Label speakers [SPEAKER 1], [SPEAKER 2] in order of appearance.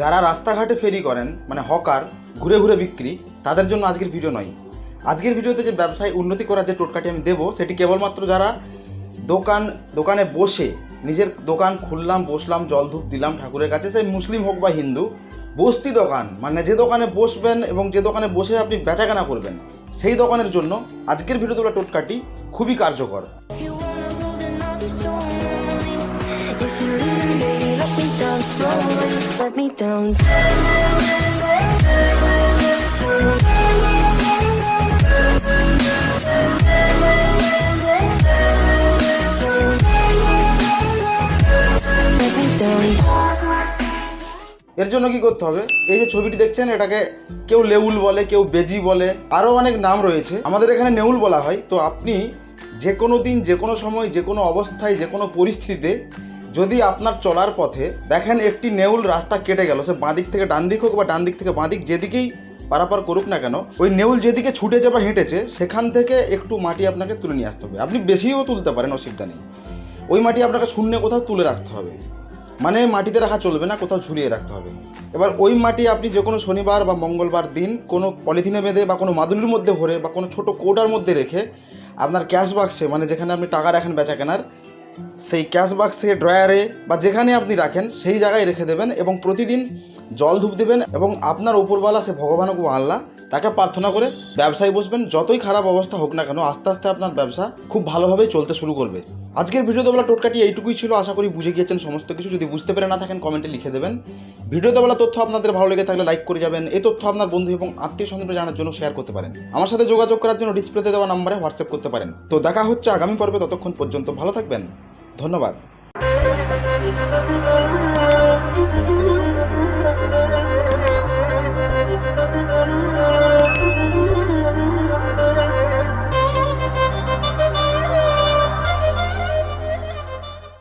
[SPEAKER 1] যারা রাস্তাঘাটে ফেরি করেন মানে হকার, ঘুরে ঘুরে বিক্রি, তাদের জন্য আজকের ভিডিও নয়। আজকের ভিডিওতে যে ব্যবসায় উন্নতি করার যে টোটকাটি আমি দেবো, সেটি কেবলমাত্র যারা দোকান, দোকানে বসে নিজের দোকান খুললাম, বসলাম, জল ধূপ দিলাম ঠাকুরের কাছে সে মুসলিম হোক বা হিন্দু, বস্তি দোকান মানে যে দোকানে বসবেন এবং যে দোকানে বসে আপনি বেচাকেনা করবেন, সেই দোকানের জন্য আজকের ভিডিওতে বলা টোটকাটি খুবই কার্যকর।
[SPEAKER 2] Let me down.
[SPEAKER 1] এর জন্য কি করতে হবে? এই যে ছবিটি দেখছেন, এটাকে কেউ লেউল বলে, কেউ বেজি বলে আরও অনেক নাম রয়েছে। আমাদের এখানে নেউল বলা হয়। তো আপনি যে কোনো দিন যে কোনো সময় যে কোনো অবস্থায় যে কোনো পরিস্থিতিতে যদি আপনার চলার পথে দেখেন একটি নেউল রাস্তা কেটে গেল, সে বাঁ দিক থেকে ডান দিক হোক বা ডান দিক থেকে বাঁ দিক যেদিকেই পারাপার করুক না কেন, ওই নেউল যেদিকে ছুটেছে বা হেঁটেছে, সেখান থেকে একটু মাটি আপনাকে তুলে নিয়ে আসতে হবে। আপনি বেশিও তুলতে পারেন, অসুবিধা নেই। ওই মাটি আপনাকে শূন্য কোথাও তুলে রাখতে হবে। মানে মাটিতে রাখা চলবে না, কোথাও ঝুলিয়ে রাখতে হবে। এবার ওই মাটি আপনি যে কোনো শনিবার বা মঙ্গলবার দিন কোনো পলিথিনে বেঁধে বা কোনো মাদুলির মধ্যে ভরে বা কোনো ছোটো কৌটার মধ্যে রেখে আপনার ক্যাশ বাক্সে মানে যেখানে আপনি টাকা রাখেন বেচা কেনার সেই ক্যাশ বাক্সে ড্রয়ারে বা যেখানে আপনি রাখেন, সেই জায়গায় রেখে দেবেন এবং প্রতিদিন জল ধূপ দেবেন এবং আপনার উপরওয়ালা সে ভগবান ও আল্লাহ তাকে প্রার্থনা করে ব্যবসায় বসবেন। যতই খারাপ অবস্থা হোক না কেন, আস্তে আস্তে আপনার ব্যবসা খুব ভালোভাবেই চলতে শুরু করবে। আজকের ভিডিও বলা টোটকাটি এইটুকুই ছিল। আশা করি বুঝে গিয়েছেন সমস্ত কিছু। যদি বুঝতে পেরে না থাকেন, কমেন্টে লিখে দেবেন। ভিডিও বলা তথ্য আপনাদের ভালো লেগে থাকলে লাইক করে যাবেন। এই তথ্য আপনার বন্ধু এবং আত্মীয় স্বজনকে জানার জন্য শেয়ার করতে পারেন। আমার সাথে যোগাযোগ করার জন্য ডিসপ্লেতে দেওয়া নাম্বারে হোয়াটসঅ্যাপ করতে পারেন। তো দেখা হচ্ছে আগামী পর্বে, ততক্ষণ পর্যন্ত ভালো থাকবেন। ধন্যবাদ